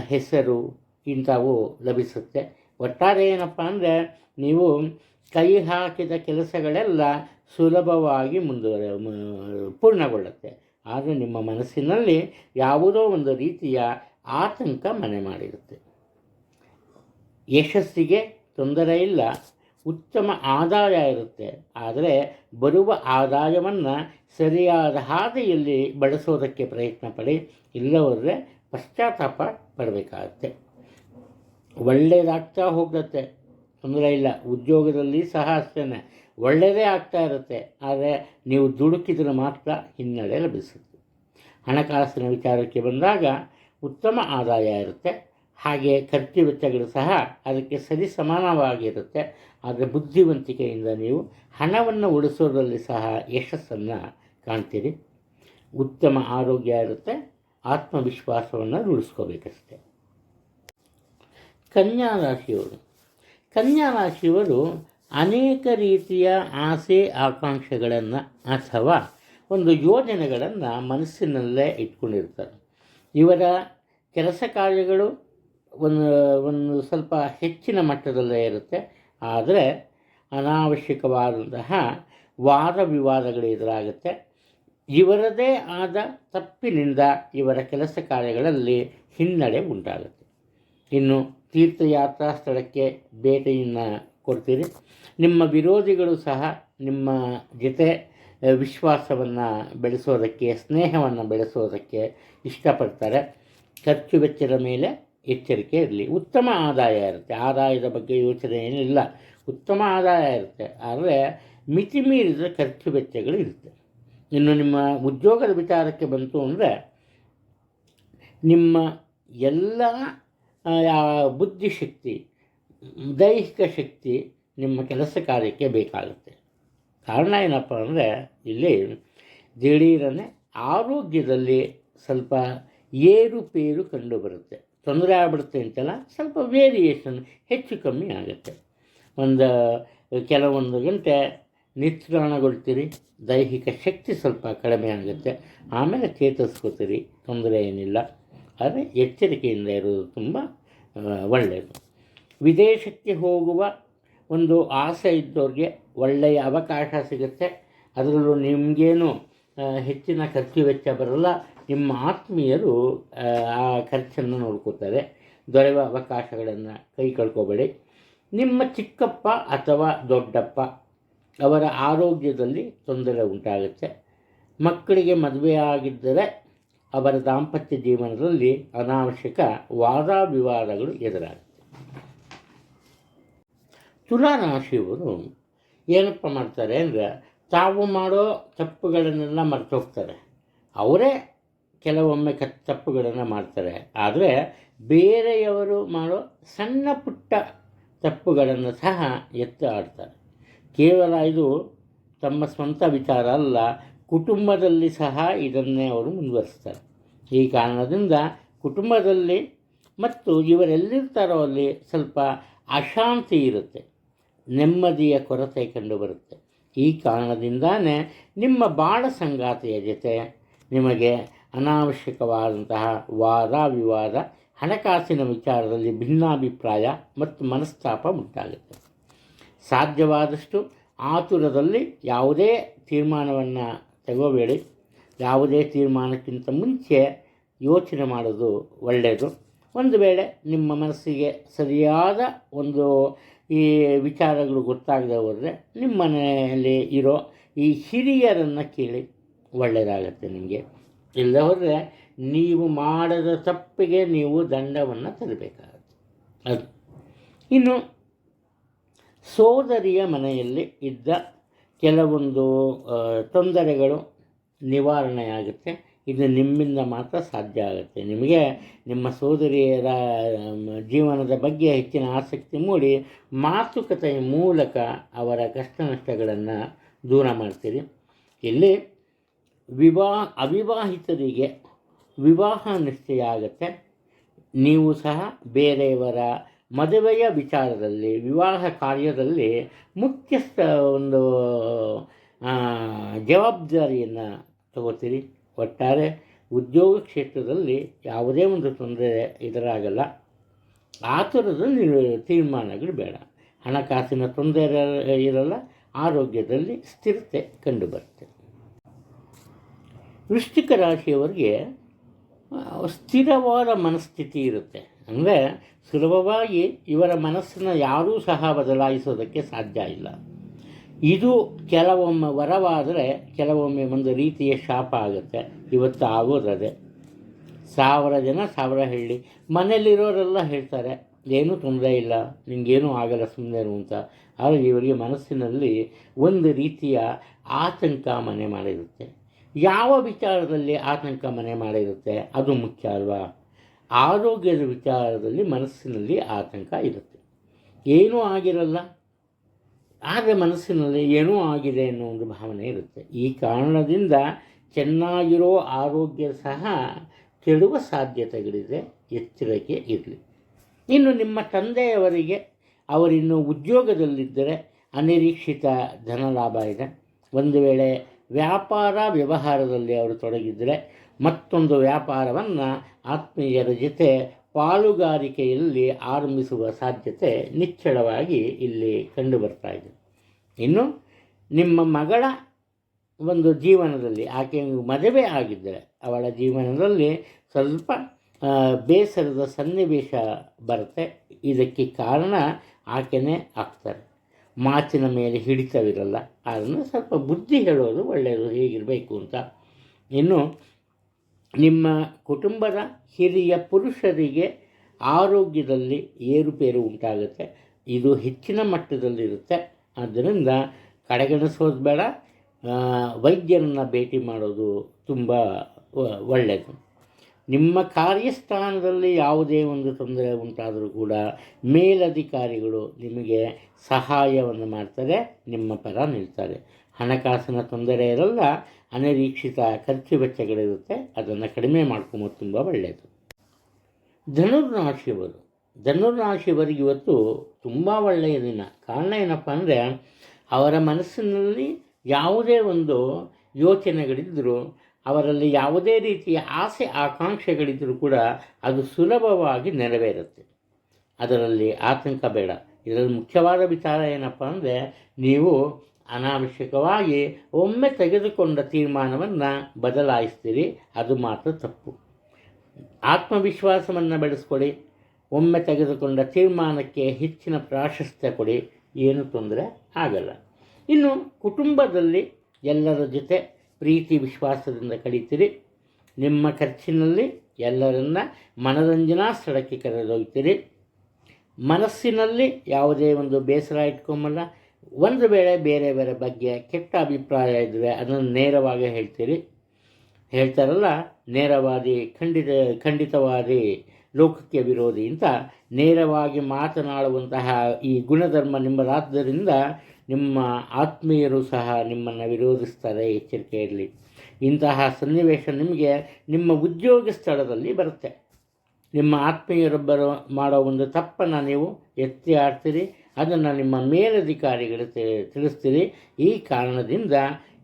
ಹೆಸರು ಇಂಥವು ಲಭಿಸುತ್ತೆ. ಒಟ್ಟಾರೆ ಏನಪ್ಪ ಅಂದರೆ ನೀವು ಕೈ ಹಾಕಿದ ಕೆಲಸಗಳೆಲ್ಲ ಸುಲಭವಾಗಿ ಮುಂದುವರೆ ಪೂರ್ಣಗೊಳ್ಳುತ್ತೆ. ಆದರೆ ನಿಮ್ಮ ಮನಸ್ಸಿನಲ್ಲಿ ಯಾವುದೋ ಒಂದು ರೀತಿಯ ಆತಂಕ ಮನೆ ಮಾಡಿರುತ್ತೆ. ಯಶಸ್ಸಿಗೆ ತೊಂದರೆ ಇಲ್ಲ. ಉತ್ತಮ ಆದಾಯ ಇರುತ್ತೆ. ಆದರೆ ಬರುವ ಆದಾಯವನ್ನು ಸರಿಯಾದ ಹಾದಿಯಲ್ಲಿ ಬಳಸೋದಕ್ಕೆ ಪ್ರಯತ್ನ ಪಡಿ. ಇಲ್ಲವರೆ ಪಶ್ಚಾತ್ತಾಪ ಪಡಬೇಕಾಗತ್ತೆ. ಒಳ್ಳೆಯದಾಗ್ತಾ ಹೋಗುತ್ತೆ ತೊಂದರೆ ಇಲ್ಲ. ಉದ್ಯೋಗದಲ್ಲಿ ಸಹ ಅಷ್ಟೇ ಒಳ್ಳೆಯದೇ ಆಗ್ತಾ ಇರುತ್ತೆ. ಆದರೆ ನೀವು ದುಡುಕಿದ್ರೆ ಮಾತ್ರ ಹಿನ್ನಡೆ ಲಭಿಸುತ್ತೆ. ಹಣಕಾಸಿನ ವಿಚಾರಕ್ಕೆ ಬಂದಾಗ ಉತ್ತಮ ಆದಾಯ ಇರುತ್ತೆ. ಹಾಗೆ ಖರ್ಚು ವೆಚ್ಚಗಳು ಸಹ ಅದಕ್ಕೆ ಸರಿ ಸಮಾನವಾಗಿರುತ್ತೆ. ಆದರೆ ಬುದ್ಧಿವಂತಿಕೆಯಿಂದ ನೀವು ಹಣವನ್ನು ಉಳಿಸೋದ್ರಲ್ಲಿ ಸಹ ಯಶಸ್ಸನ್ನು ಕಾಣ್ತೀರಿ. ಉತ್ತಮ ಆರೋಗ್ಯ ಇರುತ್ತೆ. ಆತ್ಮವಿಶ್ವಾಸವನ್ನು ರೂಢಿಸ್ಕೋಬೇಕಷ್ಟೆ. ಕನ್ಯಾ ರಾಶಿಯವರು. ಕನ್ಯಾ ರಾಶಿಯವರು ಅನೇಕ ರೀತಿಯ ಆಸೆ ಆಕಾಂಕ್ಷೆಗಳನ್ನು ಅಥವಾ ಒಂದು ಯೋಜನೆಗಳನ್ನು ಮನಸ್ಸಿನಲ್ಲೇ ಇಟ್ಕೊಂಡಿರ್ತಾರೆ. ಇವರ ಕೆಲಸ ಕಾರ್ಯಗಳು ಒಂದು ಒಂದು ಸ್ವಲ್ಪ ಹೆಚ್ಚಿನ ಮಟ್ಟದಲ್ಲೇ ಇರುತ್ತೆ. ಆದರೆ ಅನಾವಶ್ಯಕವಾದಂತಹ ವಾದ ವಿವಾದಗಳು ಎದುರಾಗುತ್ತೆ. ಇವರದೇ ಆದ ತಪ್ಪಿನಿಂದ ಇವರ ಕೆಲಸ ಕಾರ್ಯಗಳಲ್ಲಿ ಹಿನ್ನಡೆ ಉಂಟಾಗುತ್ತೆ. ಇನ್ನು ತೀರ್ಥಯಾತ್ರಾ ಸ್ಥಳಕ್ಕೆ ಭೇಟಿಯನ್ನು ಕೊಡ್ತೀರಿ. ನಿಮ್ಮ ವಿರೋಧಿಗಳು ಸಹ ನಿಮ್ಮ ಜೊತೆ ವಿಶ್ವಾಸವನ್ನು ಬೆಳೆಸೋದಕ್ಕೆ, ಸ್ನೇಹವನ್ನು ಬೆಳೆಸೋದಕ್ಕೆ ಇಷ್ಟಪಡ್ತಾರೆ. ಖರ್ಚು ವೆಚ್ಚದ ಮೇಲೆ ಎಚ್ಚರಿಕೆ ಇರಲಿ. ಉತ್ತಮ ಆದಾಯ ಇರುತ್ತೆ. ಆದಾಯದ ಬಗ್ಗೆ ಯೋಚನೆ ಏನಿಲ್ಲ. ಉತ್ತಮ ಆದಾಯ ಇರುತ್ತೆ. ಆದರೆ ಮಿತಿ ಮೀರಿದ ಖರ್ಚು ವೆಚ್ಚಗಳು ಇರುತ್ತೆ. ಇನ್ನು ನಿಮ್ಮ ಉದ್ಯೋಗದ ವಿಚಾರಕ್ಕೆ ಬಂತು ಅಂದರೆ ನಿಮ್ಮ ಎಲ್ಲ ಬುದ್ಧಿಶಕ್ತಿ ದೈಹಿಕ ಶಕ್ತಿ ನಿಮ್ಮ ಕೆಲಸ ಕಾರ್ಯಕ್ಕೆ ಬೇಕಾಗುತ್ತೆ. ಕಾರಣ ಏನಪ್ಪ ಅಂದರೆ ಇಲ್ಲಿ ದಿಢೀರನೆ ಆರೋಗ್ಯದಲ್ಲಿ ಸ್ವಲ್ಪ ಏರುಪೇರು ಕಂಡುಬರುತ್ತೆ. ತೊಂದರೆ ಆಗ್ಬಿಡುತ್ತೆ ಅಂತಲ್ಲ, ಸ್ವಲ್ಪ ವೇರಿಯೇಷನ್ ಹೆಚ್ಚು ಕಮ್ಮಿ ಆಗುತ್ತೆ. ಒಂದು, ಕೆಲವೊಂದು ಗಂಟೆ ನಿತ್ರಾಣಗೊಳ್ತೀರಿ, ದೈಹಿಕ ಶಕ್ತಿ ಸ್ವಲ್ಪ ಕಡಿಮೆ ಆಗುತ್ತೆ. ಆಮೇಲೆ ಚೇತರಿಸ್ಕೋತೀರಿ, ತೊಂದರೆ ಏನಿಲ್ಲ. ಆದರೆ ಎಚ್ಚರಿಕೆಯಿಂದ ಇರೋದು ತುಂಬ ಒಳ್ಳೆಯದು ವಿದೇಶಕ್ಕೆ ಹೋಗುವ ಒಂದು ಆಸೆ ಇದ್ದವ್ರಿಗೆ ಒಳ್ಳೆಯ ಅವಕಾಶ ಸಿಗುತ್ತೆ. ಅದರಲ್ಲೂ ನಿಮಗೇನು ಹೆಚ್ಚಿನ ಖರ್ಚು ವೆಚ್ಚ ಬರಲ್ಲ. ನಿಮ್ಮ ಆತ್ಮೀಯರು ಆ, ಖರ್ಚನ್ನು ನೋಡ್ಕೋತಾರೆ ದೊರೆಯುವ ಅವಕಾಶಗಳನ್ನು ಕೈ ಕಳ್ಕೊಬೇಡಿ. ನಿಮ್ಮ ಚಿಕ್ಕಪ್ಪ ಅಥವಾ ದೊಡ್ಡಪ್ಪ ಅವರ ಆರೋಗ್ಯದಲ್ಲಿ ತೊಂದರೆ ಉಂಟಾಗುತ್ತೆ. ಮಕ್ಕಳಿಗೆ ಮದುವೆಯಾಗಿದ್ದರೆ ಅವರ ದಾಂಪತ್ಯ ಜೀವನದಲ್ಲಿ ಅನಾವಶ್ಯಕ ವಾದ ವಿವಾದಗಳು ಎದುರಾಗುತ್ತೆ. ತುಲಾರಾಶಿಯವರು ಏನಪ್ಪ ಮಾಡ್ತಾರೆ ಅಂದರೆ ತಾವು ಮಾಡೋ ತಪ್ಪುಗಳನ್ನೆಲ್ಲ ಮರೆತೋಗ್ತಾರೆ. ಅವರೇ ಕೆಲವೊಮ್ಮೆ ಕ ತಪ್ಪುಗಳನ್ನು ಮಾಡ್ತಾರೆ. ಆದರೆ ಬೇರೆಯವರು ಮಾಡೋ ಸಣ್ಣ ಪುಟ್ಟ ತಪ್ಪುಗಳನ್ನು ಸಹ ಎತ್ತು ಆಡ್ತಾರೆ. ಕೇವಲ ಇದು ತಮ್ಮ ಸ್ವಂತ ವಿಚಾರ ಅಲ್ಲ, ಕುಟುಂಬದಲ್ಲಿ ಸಹ ಇದನ್ನೇ ಅವರು ಮುಂದುವರಿಸ್ತಾರೆ. ಈ ಕಾರಣದಿಂದ ಕುಟುಂಬದಲ್ಲಿ ಮತ್ತು ಇವರೆಲ್ಲಿರ್ತಾರೋ ಅಲ್ಲಿ ಸ್ವಲ್ಪ ಅಶಾಂತಿ ಇರುತ್ತೆ, ನೆಮ್ಮದಿಯ ಕೊರತೆ ಕಂಡುಬರುತ್ತೆ. ಈ ಕಾರಣದಿಂದಾನೇ ನಿಮ್ಮ ಬಾಳ ಸಂಗಾತಿಯ ಜೊತೆ ನಿಮಗೆ ಅನಾವಶ್ಯಕವಾದಂತಹ ವಾದ ವಿವಾದ ಹಣಕಾಸಿನ ವಿಚಾರದಲ್ಲಿ ಭಿನ್ನಾಭಿಪ್ರಾಯ ಮತ್ತು ಮನಸ್ತಾಪ ಉಂಟಾಗುತ್ತೆ. ಸಾಧ್ಯವಾದಷ್ಟು ಆತುರದಲ್ಲಿ ಯಾವುದೇ ತೀರ್ಮಾನವನ್ನು ತಗೋಬೇಡಿ. ಯಾವುದೇ ತೀರ್ಮಾನಕ್ಕಿಂತ ಮುಂಚೆ ಯೋಚನೆ ಮಾಡೋದು ಒಳ್ಳೆಯದು. ಒಂದು ವೇಳೆ ನಿಮ್ಮ ಮನಸ್ಸಿಗೆ ಸರಿಯಾದ ಒಂದು ಈ ವಿಚಾರಗಳು ಗೊತ್ತಾಗದೆ ಹೋದರೆ ನಿಮ್ಮ ಮನೆಯಲ್ಲಿ ಇರೋ ಈ ಹಿರಿಯರನ್ನು ಕೇಳಿ ಒಳ್ಳೆಯದಾಗತ್ತೆ ನಿಮಗೆ. ಇಲ್ಲ ಹೋದರೆ ನೀವು ಮಾಡದ ತಪ್ಪಿಗೆ ನೀವು ದಂಡವನ್ನು ತರಬೇಕಾಗುತ್ತೆ. ಅದು. ಇನ್ನು ಸೋದರಿಯ ಮನೆಯಲ್ಲಿ ಇದ್ದ ಕೆಲವೊಂದು ತೊಂದರೆಗಳು ನಿವಾರಣೆಯಾಗುತ್ತೆ. ಇದು ನಿಮ್ಮಿಂದ ಮಾತ್ರ ಸಾಧ್ಯ ಆಗುತ್ತೆ. ನಿಮಗೆ ನಿಮ್ಮ ಸೋದರಿಯರ ಜೀವನದ ಬಗ್ಗೆ ಹೆಚ್ಚಿನ ಆಸಕ್ತಿ ಮೂಡಿ ಮಾತುಕತೆಯ ಮೂಲಕ ಅವರ ಕಷ್ಟ ನಷ್ಟಗಳನ್ನು ದೂರ ಮಾಡ್ತೀರಿ. ಇಲ್ಲಿ ವಿವಾಹ, ಅವಿವಾಹಿತರಿಗೆ ವಿವಾಹ ನಿಶ್ಚಯ ಆಗುತ್ತೆ ನೀವು ಸಹ ಬೇರೆಯವರ ಮದುವೆಯ ವಿಚಾರದಲ್ಲಿ, ವಿವಾಹ ಕಾರ್ಯದಲ್ಲಿ ಮುಖ್ಯಸ್ಥ ಒಂದು ಜವಾಬ್ದಾರಿಯನ್ನು ತಗೋತೀರಿ. ಒಟ್ಟಾರೆ ಉದ್ಯೋಗ ಕ್ಷೇತ್ರದಲ್ಲಿ ಯಾವುದೇ ಒಂದು ತೊಂದರೆ ಎದುರಾಗಲ್ಲ. ಥರದ ನೀವು ತೀರ್ಮಾನಗಳು ಬೇಡ. ಹಣಕಾಸಿನ ತೊಂದರೆ ಇರಲ್ಲ, ಆರೋಗ್ಯದಲ್ಲಿ ಸ್ಥಿರತೆ ಕಂಡುಬರುತ್ತೆ. ವೃಶ್ಚಿಕ ರಾಶಿಯವರಿಗೆ ಸ್ಥಿರವಾದ ಮನಸ್ಥಿತಿ ಇರುತ್ತೆ. ಅಂದರೆ ಸುಲಭವಾಗಿ ಇವರ ಮನಸ್ಸನ್ನು ಯಾರೂ ಸಹ ಬದಲಾಯಿಸೋದಕ್ಕೆ ಸಾಧ್ಯ ಇಲ್ಲ. ಇದು ಕೆಲವೊಮ್ಮೆ ವರವಾದರೆ ಕೆಲವೊಮ್ಮೆ ಒಂದು ರೀತಿಯ ಶಾಪ ಆಗುತ್ತೆ. ಇವತ್ತು ಆಗೋದದೆ ಸಾವಿರ ಜನ ಸಾವಿರ ಹೇಳಿ, ಮನೆಯಲ್ಲಿರೋರೆಲ್ಲ ಹೇಳ್ತಾರೆ, ಏನೂ ತೊಂದರೆ ಇಲ್ಲ ನಿಮಗೇನೂ ಆಗಲ್ಲ ಸುಮ್ಮನೆ ಅಂತ. ಆದರೆ ಇವರಿಗೆ ಮನಸ್ಸಿನಲ್ಲಿ ಒಂದು ರೀತಿಯ ಆತಂಕ ಮನೆ ಮಾಡಿರುತ್ತೆ ಯಾವ ವಿಚಾರದಲ್ಲಿ ಆತಂಕ ಮನೆ ಮಾಡಿರುತ್ತೆ, ಅದು ಮುಖ್ಯ ಅಲ್ವಾ? ಆರೋಗ್ಯದ ವಿಚಾರದಲ್ಲಿ ಮನಸ್ಸಿನಲ್ಲಿ ಆತಂಕ ಇರುತ್ತೆ. ಏನೂ ಆಗಿರಲ್ಲ. ಆದರೆ ಮನಸ್ಸಿನಲ್ಲಿ ಏನೂ ಆಗಿದೆ ಅನ್ನೋ ಒಂದು ಭಾವನೆ ಇರುತ್ತೆ. ಈ ಕಾರಣದಿಂದ ಚೆನ್ನಾಗಿರೋ ಆರೋಗ್ಯ ಸಹ ಕೆಡುವ ಸಾಧ್ಯತೆಗಳಿದೆ, ಎಚ್ಚರಿಕೆ ಇರಲಿ. ಇನ್ನು ನಿಮ್ಮ ತಂದೆಯವರಿಗೆ, ಅವರಿನ್ನು ಉದ್ಯೋಗದಲ್ಲಿದ್ದರೆ ಅನಿರೀಕ್ಷಿತ ಧನ ಲಾಭ ಇದೆ. ಒಂದು ವೇಳೆ ವ್ಯಾಪಾರ ವ್ಯವಹಾರದಲ್ಲಿ ಅವರು ತೊಡಗಿದರೆ ಮತ್ತೊಂದು ವ್ಯಾಪಾರವನ್ನು ಆತ್ಮೀಯರ ಜೊತೆ ಪಾಲುಗಾರಿಕೆಯಲ್ಲಿ ಆರಂಭಿಸುವ ಸಾಧ್ಯತೆ ನಿಚ್ಚಳವಾಗಿ ಇಲ್ಲಿ ಕಂಡುಬರ್ತಾ ಇದೆ. ಇನ್ನು ನಿಮ್ಮ ಮಗಳ ಒಂದು ಜೀವನದಲ್ಲಿ, ಆಕೆ ಮದುವೆ ಆಗಿದ್ದರೆ ಅವಳ ಜೀವನದಲ್ಲಿ ಸ್ವಲ್ಪ ಬೇಸರದ ಸನ್ನಿವೇಶ ಬರುತ್ತೆ. ಇದಕ್ಕೆ ಕಾರಣ ಆಕೆನೇ ಆಗ್ತಾರೆ. ಮಾತಿನ ಮೇಲೆ ಹಿಡಿತವಿರಲ್ಲ. ಅದನ್ನು ಸ್ವಲ್ಪ ಬುದ್ಧಿ ಹೇಳೋದು ಒಳ್ಳೆಯದು, ಹೇಗಿರಬೇಕು ಅಂತ. ಇನ್ನು ನಿಮ್ಮ ಕುಟುಂಬದ ಹಿರಿಯ ಪುರುಷರಿಗೆ ಆರೋಗ್ಯದಲ್ಲಿ ಏರುಪೇರು ಉಂಟಾಗುತ್ತೆ. ಇದು ಹೆಚ್ಚಿನ ಮಟ್ಟದಲ್ಲಿರುತ್ತೆ. ಆದ್ದರಿಂದ ಕಡೆಗಣಿಸೋದು ಬೇಡ. ವೈದ್ಯರನ್ನು ಭೇಟಿ ಮಾಡೋದು ತುಂಬ ಒಳ್ಳೆಯದು ನಿಮ್ಮ ಕಾರ್ಯಸ್ಥಾನದಲ್ಲಿ ಯಾವುದೇ ಒಂದು ತೊಂದರೆ ಉಂಟಾದರೂ ಕೂಡ ಮೇಲಧಿಕಾರಿಗಳು ನಿಮಗೆ ಸಹಾಯವನ್ನು ಮಾಡ್ತಾರೆ, ನಿಮ್ಮ ಪರ ನಿಲ್ತಾರೆ. ಹಣಕಾಸಿನ ತೊಂದರೆ ಇರಲ್ಲ, ಅನಿರೀಕ್ಷಿತ ಖರ್ಚು ವೆಚ್ಚಗಳಿರುತ್ತೆ, ಅದನ್ನು ಕಡಿಮೆ ಮಾಡ್ಕೊಂಬೋದು, ತುಂಬ ಒಳ್ಳೆಯದು. ಧನುರ್ನಾಶಿಯವರು ಧನುರ್ನಾಶಿಯವರಿಗೆ ಇವತ್ತು ತುಂಬ ಒಳ್ಳೆಯ ದಿನ. ಕಾರಣ ಏನಪ್ಪ ಅಂದರೆ, ಅವರ ಮನಸ್ಸಿನಲ್ಲಿ ಯಾವುದೇ ಒಂದು ಯೋಚನೆಗಳಿದ್ದರೂ ಅವರಲ್ಲಿ ಯಾವುದೇ ರೀತಿಯ ಆಸೆ ಆಕಾಂಕ್ಷೆಗಳಿದ್ದರೂ ಕೂಡ ಅದು ಸುಲಭವಾಗಿ ನೆರವೇರುತ್ತೆ. ಅದರಲ್ಲಿ ಆತಂಕ ಬೇಡ. ಇದರಲ್ಲಿ ಮುಖ್ಯವಾದ ವಿಚಾರ ಏನಪ್ಪ ಅಂದರೆ, ನೀವು ಅನಾವಶ್ಯಕವಾಗಿ ಒಮ್ಮೆ ತೆಗೆದುಕೊಂಡ ತೀರ್ಮಾನವನ್ನು ಬದಲಾಯಿಸ್ತೀರಿ, ಅದು ಮಾತ್ರ ತಪ್ಪು. ಆತ್ಮವಿಶ್ವಾಸವನ್ನು ಬೆಳೆಸ್ಕೊಳ್ಳಿ. ಒಮ್ಮೆ ತೆಗೆದುಕೊಂಡ ತೀರ್ಮಾನಕ್ಕೆ ಹೆಚ್ಚಿನ ಪ್ರಾಶಸ್ತ್ಯ ಕೊಡಿ. ಏನು ತೊಂದರೆ ಆಗಲ್ಲ. ಇನ್ನು ಕುಟುಂಬದಲ್ಲಿ ಎಲ್ಲರ ಜೊತೆ ಪ್ರೀತಿ ವಿಶ್ವಾಸದಿಂದ ಕಳೀತೀರಿ. ನಿಮ್ಮ ಖರ್ಚಿನಲ್ಲಿ ಎಲ್ಲರನ್ನ ಮನರಂಜನಾ ಸ್ಥಳಕ್ಕೆ ಕರೆದೊಯ್ತೀರಿ. ಮನಸ್ಸಿನಲ್ಲಿ ಯಾವುದೇ ಒಂದು ಬೇಸರ ಇಟ್ಕೊಂಬಲ್ಲ, ಒಂದು ವೇಳೆ ಬೇರೆ ಬೇರೆ ಬಗ್ಗೆ ಕೆಟ್ಟ ಅಭಿಪ್ರಾಯ ಇದ್ದರೆ ಅದನ್ನು ನೇರವಾಗಿ ಹೇಳ್ತೀರಿ. ಹೇಳ್ತಾರಲ್ಲ, ನೇರವಾದಿ ಖಂಡಿತ, ಖಂಡಿತವಾದಿ ಲೋಕಕ್ಕೆ ವಿರೋಧಿ ಅಂತ ನೇರವಾಗಿ ಮಾತನಾಡುವಂತಹ ಈ ಗುಣಧರ್ಮ ನಿಮ್ಮದಾದ್ದರಿಂದ ನಿಮ್ಮ ಆತ್ಮೀಯರು ಸಹ ನಿಮ್ಮನ್ನು ವಿರೋಧಿಸ್ತಾರೆ, ಎಚ್ಚರಿಕೆ ಇರಲಿ. ಇಂತಹ ಸನ್ನಿವೇಶ ನಿಮಗೆ ನಿಮ್ಮ ಉದ್ಯೋಗ ಸ್ಥಳದಲ್ಲಿ ಬರುತ್ತೆ. ನಿಮ್ಮ ಆತ್ಮೀಯರೊಬ್ಬರು ಮಾಡೋ ಒಂದು ತಪ್ಪನ್ನು ನೀವು ಎತ್ತಿ ಆಡ್ತೀರಿ, ಅದನ್ನು ನಿಮ್ಮ ಮೇಲಧಿಕಾರಿಗಳು ತಿಳಿಸ್ತೀರಿ. ಈ ಕಾರಣದಿಂದ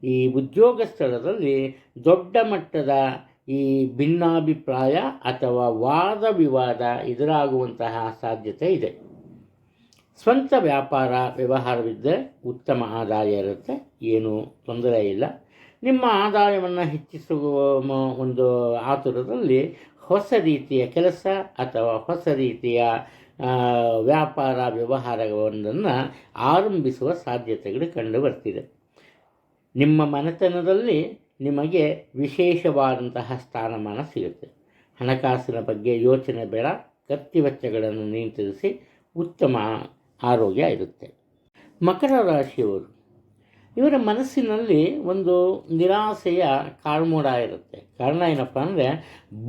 ಈ ಉದ್ಯೋಗ ಸ್ಥಳದಲ್ಲಿ ದೊಡ್ಡ ಮಟ್ಟದ ಈ ಭಿನ್ನಾಭಿಪ್ರಾಯ ಅಥವಾ ವಾದ ವಿವಾದ ಎದುರಾಗುವಂತಹ ಸಾಧ್ಯತೆ ಇದೆ. ಸ್ವಂತ ವ್ಯಾಪಾರ ವ್ಯವಹಾರವಿದ್ದರೆ ಉತ್ತಮ ಆದಾಯ ಇರುತ್ತೆ. ಏನೂ ತೊಂದರೆ ಇಲ್ಲ. ನಿಮ್ಮ ಆದಾಯವನ್ನು ಹೆಚ್ಚಿಸುವ ಒಂದು ಆತುರದಲ್ಲಿ ಹೊಸ ರೀತಿಯ ಕೆಲಸ ಅಥವಾ ಹೊಸ ರೀತಿಯ ವ್ಯಾಪಾರ ವ್ಯವಹಾರವೊಂದನ್ನು ಆರಂಭಿಸುವ ಸಾಧ್ಯತೆಗಳು ಕಂಡು ಬರ್ತಿದೆ. ನಿಮ್ಮ ಮನೆತನದಲ್ಲಿ ನಿಮಗೆ ವಿಶೇಷವಾದಂತಹ ಸ್ಥಾನಮಾನ ಸಿಗುತ್ತೆ. ಹಣಕಾಸಿನ ಬಗ್ಗೆ ಯೋಚನೆ ಬೇಡ. ಖರ್ಚು ವೆಚ್ಚಗಳನ್ನು ನಿಯಂತ್ರಿಸಿ ಉತ್ತಮ ಆರೋಗ್ಯ ಇರುತ್ತೆ. ಮಕರ ರಾಶಿಯವರು, ಇವರ ಮನಸ್ಸಿನಲ್ಲಿ ಒಂದು ನಿರಾಸೆಯ ಕಾಳ್ಮೋಡ ಇರುತ್ತೆ. ಕಾರಣ ಏನಪ್ಪ ಅಂದರೆ,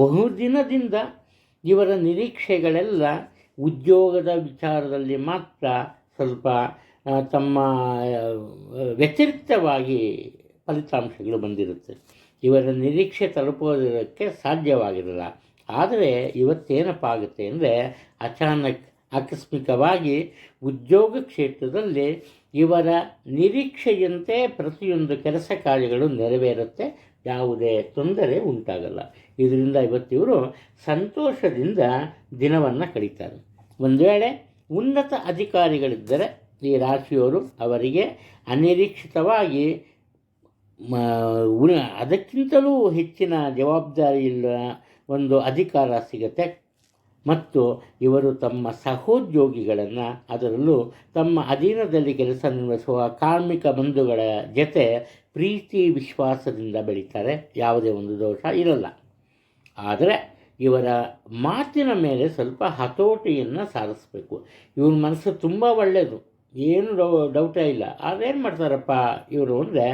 ಬಹುದಿನದಿಂದ ಇವರ ನಿರೀಕ್ಷೆಗಳೆಲ್ಲ ಉದ್ಯೋಗದ ವಿಚಾರದಲ್ಲಿ ಮಾತ್ರ ಸ್ವಲ್ಪ ತಮ್ಮ ವ್ಯತಿರಿಕ್ತವಾಗಿ ಫಲಿತಾಂಶಗಳು ಬಂದಿರುತ್ತೆ. ಇವರ ನಿರೀಕ್ಷೆ ತಲುಪೋದಕ್ಕೆ ಸಾಧ್ಯವಾಗಿರಲ್ಲ. ಆದರೆ ಇವತ್ತೇನಪ್ಪ ಆಗುತ್ತೆ ಅಂದರೆ, ಅಚಾನಕ್ ಆಕಸ್ಮಿಕವಾಗಿ ಉದ್ಯೋಗ ಕ್ಷೇತ್ರದಲ್ಲಿ ಇವರ ನಿರೀಕ್ಷೆಯಂತೆ ಪ್ರತಿಯೊಂದು ಕೆಲಸ ಕಾರ್ಯಗಳು ನೆರವೇರುತ್ತೆ. ಯಾವುದೇ ತೊಂದರೆ ಉಂಟಾಗಲ್ಲ. ಇದರಿಂದ ಇವತ್ತಿವರು ಸಂತೋಷದಿಂದ ದಿನವನ್ನು ಕಳೀತಾರೆ. ಒಂದು ವೇಳೆ ಉನ್ನತ ಅಧಿಕಾರಿಗಳಿದ್ದರೆ ಈ ರಾಶಿಯವರು ಅವರಿಗೆ ಅನಿರೀಕ್ಷಿತವಾಗಿ ಅದಕ್ಕಿಂತಲೂ ಹೆಚ್ಚಿನ ಜವಾಬ್ದಾರಿ ಇಲ್ಲ ಒಂದು ಅಧಿಕಾರ ಸಿಗುತ್ತೆ. ಮತ್ತು ಇವರು ತಮ್ಮ ಸಹೋದ್ಯೋಗಿಗಳನ್ನು ಅದರಲ್ಲೂ ತಮ್ಮ ಅಧೀನದಲ್ಲಿ ಕೆಲಸ ನಿರ್ವಹಿಸುವ ಕಾರ್ಮಿಕ ಬಂಧುಗಳ ಜೊತೆ ಪ್ರೀತಿ ವಿಶ್ವಾಸದಿಂದ ಬೆಳೀತಾರೆ. ಯಾವುದೇ ಒಂದು ದೋಷ ಇರಲ್ಲ. ಆದರೆ ಇವರ ಮಾತಿನ ಮೇಲೆ ಸ್ವಲ್ಪ ಹತೋಟಿಯನ್ನು ಸಾಧಿಸಬೇಕು. ಇವ್ರ ಮನಸ್ಸು ತುಂಬ ಒಳ್ಳೆಯದು ಏನು ಡೌ, ಡೌಟೇ ಇಲ್ಲ. ಆದರೆ ಏನು ಮಾಡ್ತಾರಪ್ಪ ಇವರು ಅಂದರೆ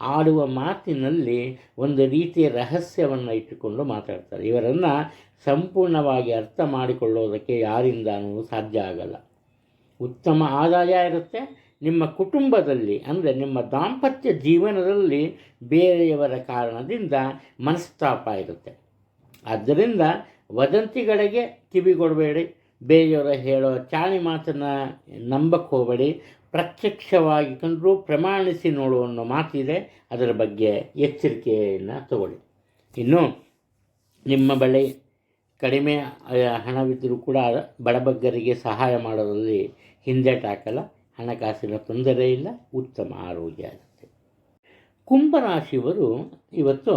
ಆಡುವ ಮಾತಿನಲ್ಲಿ ಒಂದು ರೀತಿಯ ರಹಸ್ಯವನ್ನು ಇಟ್ಟುಕೊಂಡು ಮಾತಾಡ್ತಾರೆ. ಇವರನ್ನು ಸಂಪೂರ್ಣವಾಗಿ ಅರ್ಥ ಮಾಡಿಕೊಳ್ಳೋದಕ್ಕೆ ಯಾರಿಂದನೂ ಸಾಧ್ಯ ಆಗಲ್ಲ. ಉತ್ತಮ ಆದಾಯ ಇರುತ್ತೆ. ನಿಮ್ಮ ಕುಟುಂಬದಲ್ಲಿ, ಅಂದರೆ ನಿಮ್ಮ ದಾಂಪತ್ಯ ಜೀವನದಲ್ಲಿ ಬೇರೆಯವರ ಕಾರಣದಿಂದ ಮನಸ್ತಾಪ ಇರುತ್ತೆ. ಆದ್ದರಿಂದ ವದಂತಿಗಳಿಗೆ ಕಿವಿಗೊಡಬೇಡಿ. ಬೇರೆಯವರು ಹೇಳೋ ಚಾಳಿ ಮಾತನ್ನು ನಂಬಕ್ಕೆ ಹೋಗಬೇಡಿ. ಪ್ರತ್ಯಕ್ಷವಾಗಿ ಕಂಡು ಪ್ರಮಾಣಿಸಿ ನೋಡುವ ಅನ್ನೋ ಮಾತಿದೆ. ಅದರ ಬಗ್ಗೆ ಎಚ್ಚರಿಕೆಯನ್ನು ತಗೊಳ್ಳಿ. ಇನ್ನು, ನಿಮ್ಮ ಬಳಿ ಕಡಿಮೆ ಹಣವಿದ್ದರೂ ಕೂಡ ಬಡಬಗ್ಗರಿಗೆ ಸಹಾಯ ಮಾಡೋದ್ರಲ್ಲಿ ಹಿಂದೆಟಾಕಲ್ಲ ಹಣಕಾಸಿನ ತೊಂದರೆ ಇಲ್ಲ, ಉತ್ತಮ ಆರೋಗ್ಯ ಆಗುತ್ತೆ. ಕುಂಭರಾಶಿಯವರು ಇವತ್ತು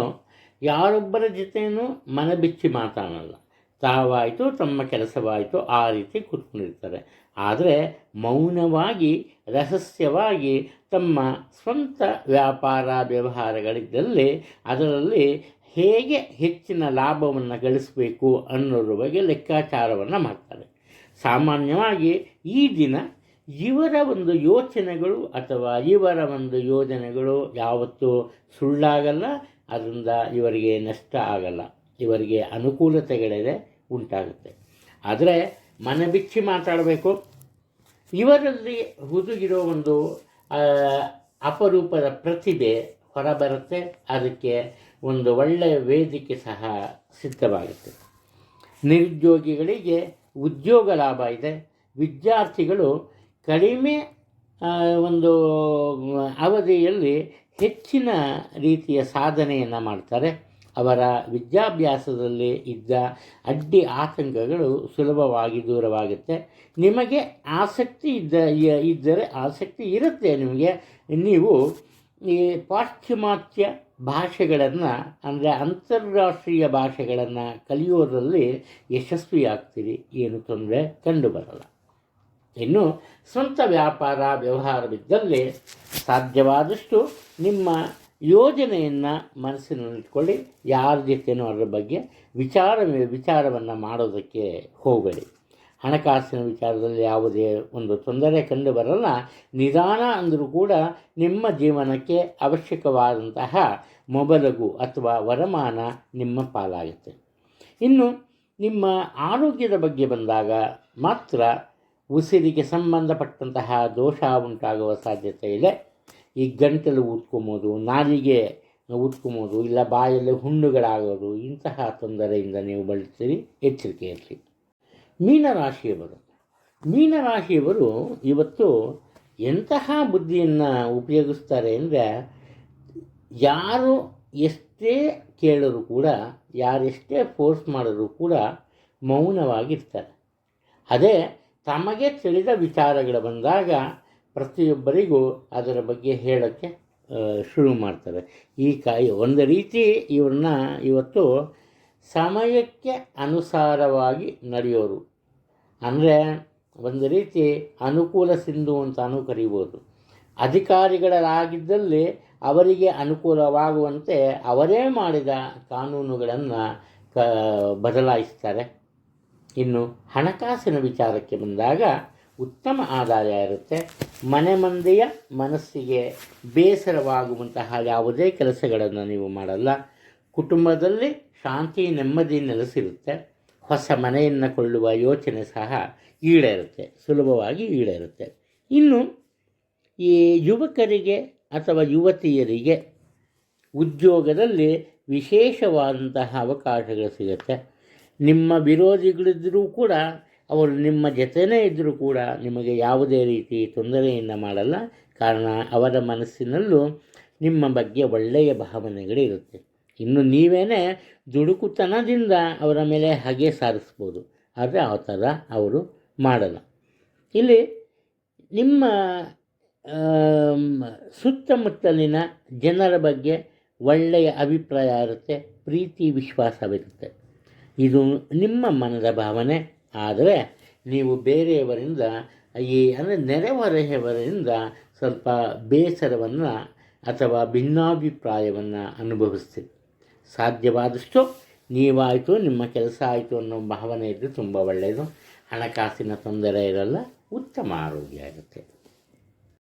ಯಾರೊಬ್ಬರ ಜೊತೆಯೂ ಮನಬಿಚ್ಚಿ ಮಾತಾಡಲ್ಲ. ತಾವಾಯಿತು ತಮ್ಮ ಕೆಲಸವಾಯಿತು ಆ ರೀತಿ ಕೂತ್ಕೊಂಡಿರ್ತಾರೆ. ಆದರೆ ಮೌನವಾಗಿ, ರಹಸ್ಯವಾಗಿ ತಮ್ಮ ಸ್ವಂತ ವ್ಯಾಪಾರ, ವ್ಯವಹಾರಗಳಿದ್ದಲ್ಲಿ ಅದರಲ್ಲಿ ಹೇಗೆ ಹೆಚ್ಚಿನ ಲಾಭವನ್ನು ಗಳಿಸಬೇಕು ಅನ್ನೋದ್ರ ಬಗ್ಗೆ ಲೆಕ್ಕಾಚಾರವನ್ನು ಮಾಡ್ತಾರೆ. ಸಾಮಾನ್ಯವಾಗಿ ಈ ದಿನ ಇವರ ಒಂದು ಯೋಚನೆಗಳು ಅಥವಾ ಇವರ ಒಂದು ಯೋಜನೆಗಳು ಯಾವತ್ತೂ ಸುಳ್ಳಾಗಲ್ಲ, ಅದರಿಂದ ಇವರಿಗೆ ನಷ್ಟ ಆಗಲ್ಲ, ಇವರಿಗೆ ಅನುಕೂಲತೆಗಳಿದೆ, ಉಂಟಾಗುತ್ತೆ. ಆದರೆ ಮನ ಬಿಚ್ಚಿ ಮಾತಾಡಬೇಕು. ಇವರಲ್ಲಿ ಹುದುಗಿರೋ ಒಂದು ಅಪರೂಪದ ಪ್ರತಿಭೆ ಹೊರಬರುತ್ತೆ. ಅದಕ್ಕೆ ಒಂದು ಒಳ್ಳೆಯ ವೇದಿಕೆ ಸಹ ಸಿದ್ಧವಾಗುತ್ತೆ. ನಿರುದ್ಯೋಗಿಗಳಿಗೆ ಉದ್ಯೋಗ ಲಾಭ ಇದೆ. ವಿದ್ಯಾರ್ಥಿಗಳು ಕಡಿಮೆ ಒಂದು, ಅವಧಿಯಲ್ಲಿ ಹೆಚ್ಚಿನ ರೀತಿಯ ಸಾಧನೆಯನ್ನು ಮಾಡ್ತಾರೆ. ಅವರ ವಿದ್ಯಾಭ್ಯಾಸದಲ್ಲಿ ಇದ್ದ ಅಡ್ಡಿ ಆತಂಕಗಳು ಸುಲಭವಾಗಿ ದೂರವಾಗುತ್ತೆ. ನಿಮಗೆ ಆಸಕ್ತಿ ಇದ್ದ, ಇದ್ದರೆ ಆಸಕ್ತಿ ಇರುತ್ತೆ ನಿಮಗೆ. ನೀವು ಈ ಪಾಶ್ಚಿಮಾತ್ಯ ಭಾಷೆಗಳನ್ನು, ಅಂದರೆ ಅಂತಾರಾಷ್ಟ್ರೀಯ ಭಾಷೆಗಳನ್ನು ಕಲಿಯೋದರಲ್ಲಿ ಯಶಸ್ವಿಯಾಗ್ತೀರಿ, ಏನು ತೊಂದರೆ ಕಂಡುಬರಲ್ಲ. ಇನ್ನು, ಸ್ವಂತ ವ್ಯಾಪಾರ ವ್ಯವಹಾರವಿದ್ದಲ್ಲಿ ಸಾಧ್ಯವಾದಷ್ಟು ನಿಮ್ಮ ಯೋಜನೆಯನ್ನು ಮನಸ್ಸಿನಲ್ಲಿಟ್ಕೊಳ್ಳಿ, ಯಾರ ಜೊತೆನೂ ಅದರ ಬಗ್ಗೆ ವಿಚಾರ, ವಿಚಾರವನ್ನು ಮಾಡೋದಕ್ಕೆ ಹೋಗಬೇಡಿ. ಹಣಕಾಸಿನ ವಿಚಾರದಲ್ಲಿ ಯಾವುದೇ ಒಂದು ತೊಂದರೆ ಕಂಡು ಬರಲ್ಲ. ನಿಧಾನ ಅಂದರೂ ಕೂಡ ನಿಮ್ಮ ಜೀವನಕ್ಕೆ ಅವಶ್ಯಕವಾದಂತಹ ಮೊಬಲಗು ಅಥವಾ ವರಮಾನ ನಿಮ್ಮ ಪಾಲಾಗುತ್ತೆ. ಇನ್ನು ನಿಮ್ಮ ಆರೋಗ್ಯದ ಬಗ್ಗೆ ಬಂದಾಗ ಮಾತ್ರ ಉಸಿರಿಗೆ ಸಂಬಂಧಪಟ್ಟಂತಹ ದೋಷ ಉಂಟಾಗುವ ಸಾಧ್ಯತೆ ಇದೆ. ಈ ಗಂಟಲು ಊದ್ಕೊಂಬೋದು ನಾಲಿಗೆ ಊದ್ಕೊಂಬೋದು ಇಲ್ಲ ಬಾಯಲ್ಲಿ ಹುಣ್ಣುಗಳಾಗೋದು ಇಂತಹ ತೊಂದರೆಯಿಂದ ನೀವು ಬಳಸ್ತೀರಿ. ಎಚ್ಚರಿಕೆ ಇರಲಿ ಮೀನರಾಶಿಯವರು. ಮೀನರಾಶಿಯವರು ಇವತ್ತು ಎಂತಹ ಬುದ್ಧಿಯನ್ನು ಉಪಯೋಗಿಸ್ತಾರೆ ಅಂದರೆ ಯಾರು ಎಷ್ಟೇ ಕೇಳರೂ ಕೂಡ ಯಾರೆಷ್ಟೇ ಫೋರ್ಸ್ ಮಾಡಿದ್ರು ಕೂಡ ಮೌನವಾಗಿರ್ತಾರೆ. ಅದೇ ತಮಗೆ ತಿಳಿದ ವಿಚಾರಗಳು ಬಂದಾಗ ಪ್ರತಿಯೊಬ್ಬರಿಗೂ ಅದರ ಬಗ್ಗೆ ಹೇಳೋಕ್ಕೆ ಶುರು ಮಾಡ್ತಾರೆ. ಈ ಕಾಯಿ, ಒಂದು ರೀತಿ ಇವ್ರನ್ನ ಇವತ್ತು ಸಮಯಕ್ಕೆ ಅನುಸಾರವಾಗಿ ನಡೆಯೋರು. ಅಂದರೆ ಒಂದು ರೀತಿ ಅನುಕೂಲ ಸಿಂಧು ಅಂತಾನೂ ಕರಿಬೋದು ಅಧಿಕಾರಿಗಳಾಗಿದ್ದಲ್ಲಿ ಅವರಿಗೆ ಅನುಕೂಲವಾಗುವಂತೆ ಅವರೇ ಮಾಡಿದ ಕಾನೂನುಗಳನ್ನು ಕ, ಬದಲಾಯಿಸ್ತಾರೆ. ಇನ್ನು ಹಣಕಾಸಿನ ವಿಚಾರಕ್ಕೆ ಬಂದಾಗ ಉತ್ತಮ ಆದಾಯ ಇರುತ್ತೆ. ಮನೆ ಮಂದಿಯ ಮನಸ್ಸಿಗೆ ಬೇಸರವಾಗುವಂತಹ ಯಾವುದೇ ಕೆಲಸಗಳನ್ನು ನೀವು ಮಾಡಲ್ಲ. ಕುಟುಂಬದಲ್ಲಿ ಶಾಂತಿ ನೆಮ್ಮದಿ ನೆಲೆಸಿರುತ್ತೆ. ಹೊಸ ಮನೆಯನ್ನು ಕೊಳ್ಳುವ ಯೋಚನೆ ಸಹ ಈಡೇರುತ್ತೆ, ಸುಲಭವಾಗಿ ಈಡೇರುತ್ತೆ. ಇನ್ನು ಈ ಯುವಕರಿಗೆ ಅಥವಾ ಯುವತಿಯರಿಗೆ ಉದ್ಯೋಗದಲ್ಲಿ ವಿಶೇಷವಾದಂತಹ ಅವಕಾಶಗಳು ಸಿಗುತ್ತೆ. ನಿಮ್ಮ ವಿರೋಧಿಗಳಿದ್ದರೂ ಕೂಡ, ಅವರು ನಿಮ್ಮ ಜೊತೆನೇ ಇದ್ದರೂ ಕೂಡ ನಿಮಗೆ ಯಾವುದೇ ರೀತಿ ತೊಂದರೆಯನ್ನು ಮಾಡಲ್ಲ. ಕಾರಣ, ಅವರ ಮನಸ್ಸಿನಲ್ಲೂ ನಿಮ್ಮ ಬಗ್ಗೆ ಒಳ್ಳೆಯ ಭಾವನೆಗಳಿರುತ್ತೆ. ಇನ್ನು ನೀವೇನೇ ದುಡುಕುತನದಿಂದ ಅವರ ಮೇಲೆ ಹಗೆ ಸಾರಿಸ್ಬೋದು. ಆದರೆ ಆ ಥರ ಅವರು ಮಾಡಲ್ಲ. ಇಲ್ಲಿ ನಿಮ್ಮ ಸುತ್ತಮುತ್ತಲಿನ ಜನರ ಬಗ್ಗೆ ಒಳ್ಳೆಯ ಅಭಿಪ್ರಾಯ ಇರುತ್ತೆ, ಪ್ರೀತಿ ವಿಶ್ವಾಸವಿರುತ್ತೆ ಇದು ನಿಮ್ಮ ಮನದ ಭಾವನೆ. ಆದರೆ ನೀವು ಬೇರೆಯವರಿಂದ, ಈ ಅಂದರೆ ನೆರೆಹೊರೆಯವರಿಂದ ಸ್ವಲ್ಪ ಬೇಸರವನ್ನು ಅಥವಾ ಭಿನ್ನಾಭಿಪ್ರಾಯವನ್ನು ಅನುಭವಿಸ್ತೀರಿ. ಸಾಧ್ಯವಾದಷ್ಟು ನೀವಾಯಿತು, ನಿಮ್ಮ ಕೆಲಸ ಆಯಿತು ಅನ್ನೋ ಭಾವನೆ ಇದ್ದರೆ ತುಂಬ ಒಳ್ಳೆಯದು ಹಣಕಾಸಿನ ತೊಂದರೆ ಇರಲ್ಲ, ಉತ್ತಮ ಆರೋಗ್ಯ ಇರುತ್ತೆ.